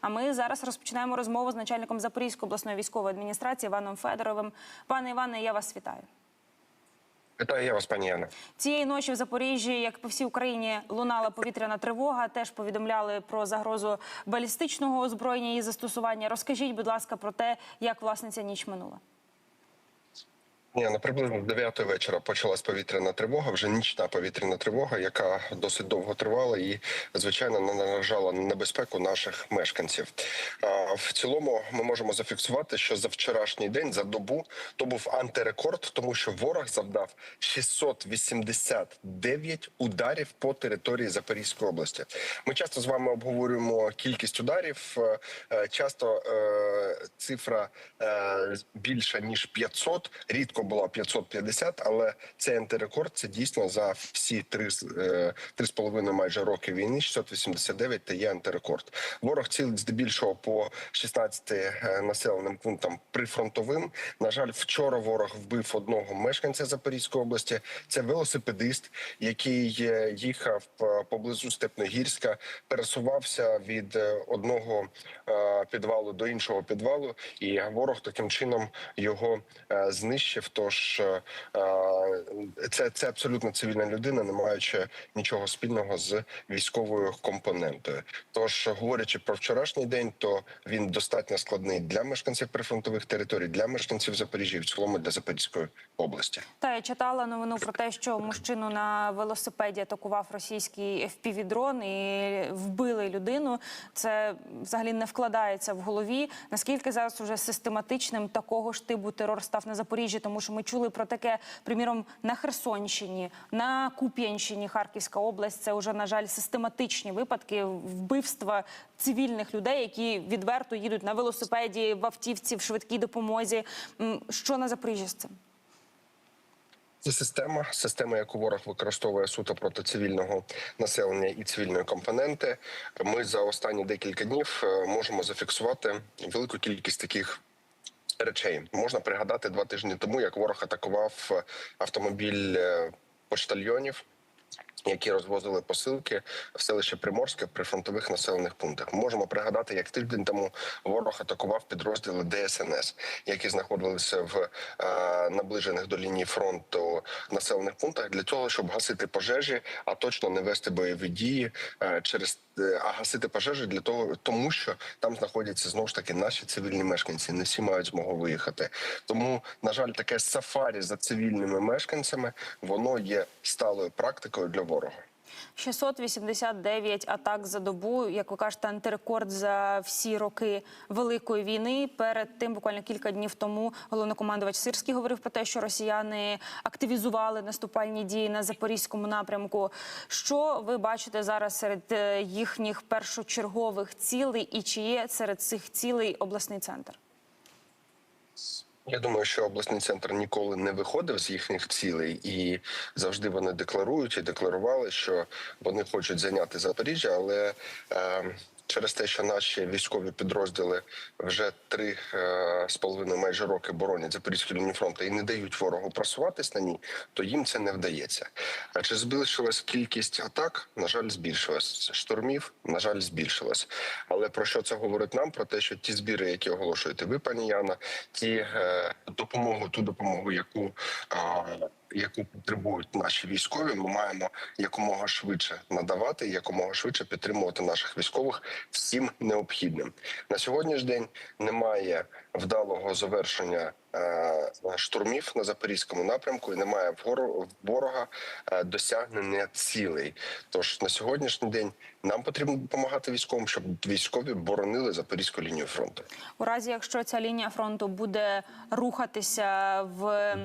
А ми зараз розпочинаємо розмову з начальником Запорізької обласної військової адміністрації Іваном Федоровим. Пане Іване, я вас вітаю. Вітаю я вас, пані Яна. Цієї ночі в Запоріжжі, як по всій Україні, лунала повітряна тривога. Теж повідомляли про загрозу балістичного озброєння і застосування. Розкажіть, будь ласка, про те, як власне ця ніч минула. Ні, на приблизно з 9 вечора почалась повітряна тривога. Вже нічна повітряна тривога, яка досить довго тривала і звичайно не наражала на небезпеку наших мешканців. В цілому ми можемо зафіксувати, що за вчорашній день за добу то був антирекорд, тому що ворог завдав 689 ударів по території Запорізької області. Ми часто з вами обговорюємо кількість ударів. Е, е, Часто е, цифра більша ніж 500, рідко була 550, але цей антирекорд це дійсно за всі три е, три з половиною майже роки війни. 689 – це є антирекорд. Ворог цілить здебільшого по 16 е, населеним пунктам прифронтовим. На жаль, вчора ворог вбив одного мешканця Запорізької області. Це велосипедист, який е, їхав поблизу Степногірська, пересувався від одного підвалу до іншого підвалу, і ворог таким чином його знищив. Тож е, е, це, це абсолютно цивільна людина, не маючи нічого спільного з військовою компонентою. Тож, говорячи про вчорашній день, то він достатньо складний для мешканців прифронтових територій, для мешканців Запоріжжя, і в цілому для Запорізької області. Та я читала новину про те, що мужчину на велосипеді атакував російський FPV-дрон і вбили людину. Це взагалі не вкладається в голові. Наскільки зараз уже систематичним такого ж типу терор став на Запоріжжі, тому що ми чули про таке, приміром, на Херсонщині, на Куп'янщині, Харківська область. Це вже на жаль систематичні випадки вбивства цивільних людей, які відверто їдуть на велосипеді в автівці в швидкій допомозі. Що на Запоріжжі з цим? Це система, система, яку ворог використовує суто проти цивільного населення і цивільної компоненти. Ми за останні декілька днів е, можемо зафіксувати велику кількість таких. Речей. Можна пригадати два тижні тому, як ворог атакував е, автомобіль е, поштальйонів, які розвозили посилки в селище Приморське в прифронтових населених пунктах. Можемо пригадати, як тиждень тому ворог атакував підрозділи ДСНС, які знаходилися в е, наближених до лінії фронту населених пунктах для того, щоб гасити пожежі, а точно не вести бойові дії е, через е, а гасити пожежі для того, тому що там знаходяться знову ж таки наші цивільні мешканці. Не всі мають змогу виїхати. Тому, на жаль, таке сафарі за цивільними мешканцями воно є сталою практикою для ворога. 689 атак за добу, як ви кажете, антирекорд за всі роки великої війни. Перед тим, буквально кілька днів тому, головнокомандувач Сирський говорив про те, що росіяни активізували наступальні дії на запорізькому напрямку. Що ви бачите зараз серед е, їхніх першочергових цілей, і чи є серед цих цілей обласний центр? Я думаю, що обласний центр ніколи не виходив з їхніх цілей, і завжди вони декларують і декларували, що вони хочуть зайняти Запоріжжя, але е, через те, що наші військові підрозділи вже три е, з половиною майже роки боронять Запорізьку лінію фронту і не дають ворогу просуватись на ній, то їм це не вдається. А чи збільшилась кількість атак? На жаль, збільшилась штурмів. На жаль, збільшилась. Але про що це говорить нам? Про те, що ті збіри, які оголошуєте ви, пані Яна, ті е, допомогу, ту допомогу, яку е, яку потребують наші військові, ми маємо якомога швидше надавати, якомога швидше підтримувати наших військових всім необхідним. На сьогоднішній день немає вдалого завершення е, штурмів на запорізькому напрямку, і немає ворога е, досягнення цілей. Тож на сьогоднішній день нам потрібно допомагати військовим, щоб військові боронили запорізьку лінію фронту. У разі, якщо ця лінія фронту буде рухатися в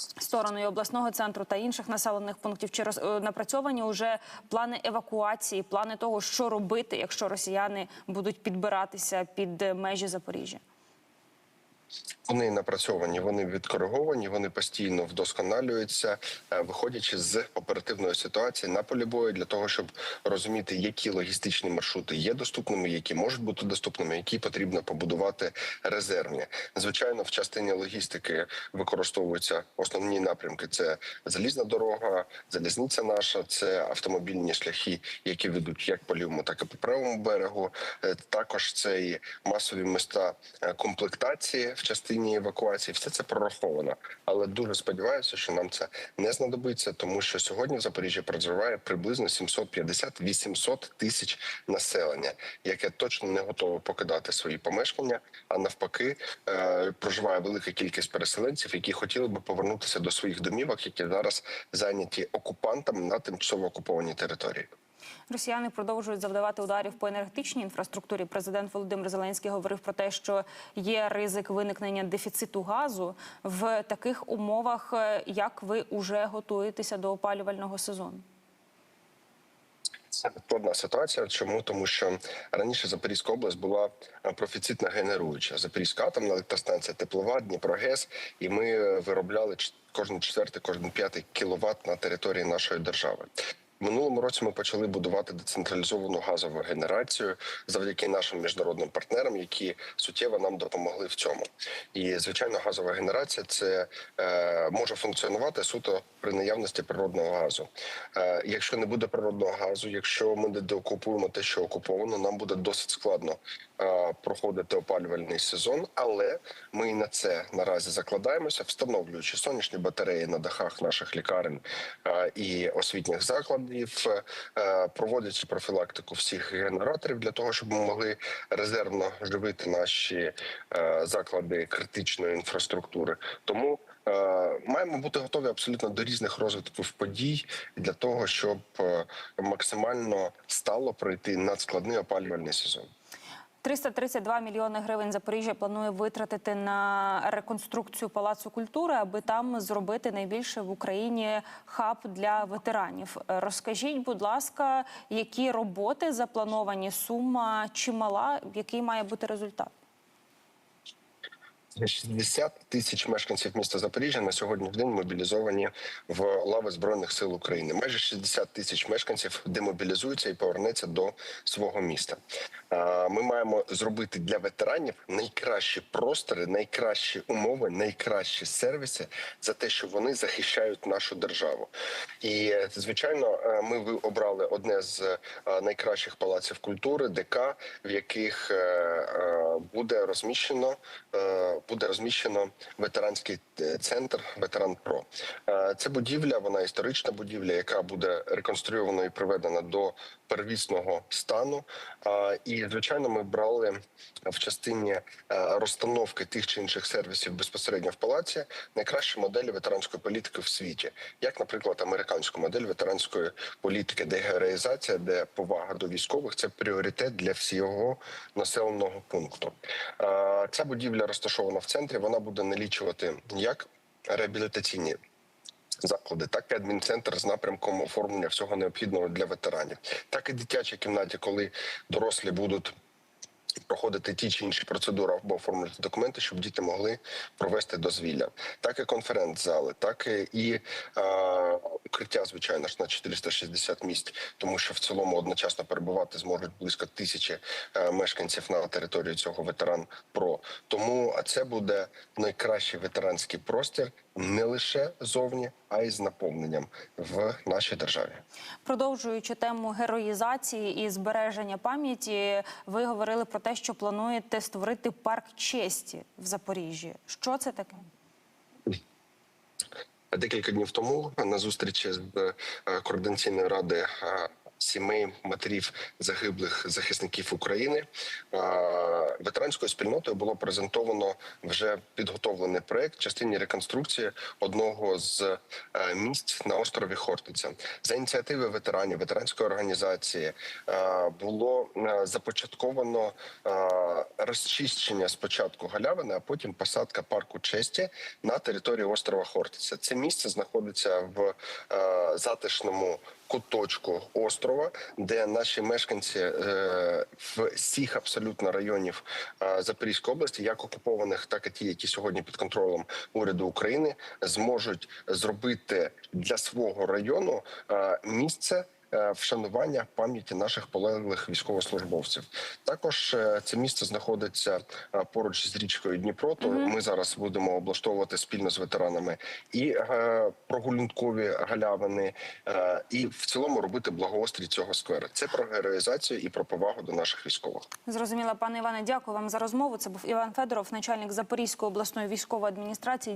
сторону і обласного центру та інших населених пунктів, чи роз- е, напрацьовані вже плани евакуації, плани того, що робити, якщо росіяни будуть підбиратися під е, межі Запоріжжя? Вони напрацьовані, вони відкориговані, вони постійно вдосконалюються, е, виходячи з оперативної ситуації на полі бою для того, щоб розуміти, які логістичні маршрути є доступними, які можуть бути доступними, які потрібно побудувати резервні. Звичайно, в частині логістики використовуються основні напрямки: це залізна дорога, залізниця наша, це автомобільні шляхи, які ведуть як по лівому, так і по правому берегу. Е, Також це і масові міста е, комплектації в частині евакуації. Все це прораховано. Але дуже сподіваюся, що нам це не знадобиться, тому що сьогодні в Запоріжжі проживає приблизно 750-800 тисяч населення, яке точно не готове покидати свої помешкання, а навпаки, е, проживає велика кількість переселенців, які хотіли би повернутися до своїх домівок, які зараз зайняті окупантами на тимчасово окупованій території. Росіяни продовжують завдавати ударів по енергетичній інфраструктурі. Президент Володимир Зеленський говорив про те, що є ризик виникнення дефіциту газу в таких умовах. е, Як ви уже готуєтеся до опалювального сезону? Це складна ситуація. Чому тому, що раніше Запорізька область була е, профіцитна генеруюча. Запорізька атомна електростанція, теплова, Дніпрогес, і ми е, виробляли кожен четвертий, кожен п'ятий кіловат на території нашої держави. Минулому році ми почали будувати децентралізовану газову генерацію завдяки нашим міжнародним партнерам, які суттєво нам допомогли в цьому. І звичайно, газова генерація це е, може функціонувати суто при наявності природного газу. Е, якщо не буде природного газу, якщо ми не деокупуємо те, що окуповано, нам буде досить складно е, проходити опалювальний сезон. Але ми і на це наразі закладаємося, встановлюючи сонячні батареї на дахах наших лікарень е, і освітніх закладів, е, проводячи профілактику всіх генераторів для того, щоб ми могли резервно живити наші е, заклади критичної інфраструктури. Тому е, маємо бути готові абсолютно до різних розвитків подій для того, щоб е, максимально стало пройти надскладний опалювальний сезон. 332 мільйони гривень Запоріжжя планує витратити на реконструкцію палацу культури, аби там зробити найбільше в Україні хаб для ветеранів. Розкажіть, будь ласка, які роботи заплановані? Сума чимала, який має бути результат? 60 тисяч мешканців міста Запоріжжя на сьогоднішній день мобілізовані в лави збройних сил України. Майже 60 тисяч мешканців демобілізуються і повернеться до свого міста. Ми маємо зробити для ветеранів найкращі простори, найкращі умови, найкращі сервіси за те, що вони захищають нашу державу. І звичайно, е, ми обрали одне з е, найкращих палаців культури, ДК, в яких е, буде розміщено буде розміщено ветеранський е, центр Ветеран Про. Е, Це будівля, вона історична будівля, яка буде реконструйована і приведена до первісного стану. І звичайно, ми брали в частині е, розстановки тих чи інших сервісів безпосередньо в палаці найкращі моделі ветеранської політики в світі, як, наприклад, американську модель ветеранської політики, де героїзація, де повага до військових це пріоритет для всього населеного пункту. Е, Ця будівля розташована в центрі. Вона буде налічувати як реабілітаційні заклади, так і адмінцентр з напрямком оформлення всього необхідного для ветеранів, так і дитячі кімнаті, коли дорослі будуть. Проходити ті чи інші процедури або оформлювати документи, щоб діти могли провести дозвілля, так і конференц-зали, так і е, укриття, звичайно ж, на 460 місць, тому що в цілому одночасно перебувати зможуть близько тисячі е, мешканців на території цього ветеран ПРО. Тому а це буде найкращий ветеранський простір не лише зовні, а й з наповненням в нашій державі. Продовжуючи тему героїзації і збереження пам'яті, ви говорили про те, що плануєте створити парк честі в Запоріжжі. Що це таке? Декілька днів тому на зустрічі з е, координаційної ради е, сімей матерів загиблих захисників України ветеранською спільнотою було презентовано вже підготовлений проект частині реконструкції одного з е, місць на острові Хортиця. За ініціативи ветеранів ветеранської організації е, було е, започатковано розчищення спочатку галявини, а потім посадка парку честі на території острова Хортиця. Це місце знаходиться в затишному куточку острова, де наші мешканці е, в всіх абсолютно районів е, Запорізької області, як окупованих, так і ті, які сьогодні під контролем уряду України, зможуть зробити для свого району е, місце. Е, Вшанування пам'яті наших полеглих військовослужбовців. Також е, це місце знаходиться е, поруч з річкою Дніпро. То ми зараз будемо облаштовувати спільно з ветеранами і прогулянкові галявини, і в цілому робити благоустрій цього скверу. Це про героїзацію і про повагу до наших військових. Зрозуміла, пане Іване, дякую вам за розмову. Це був Іван Федоров, начальник Запорізької обласної військової адміністрації.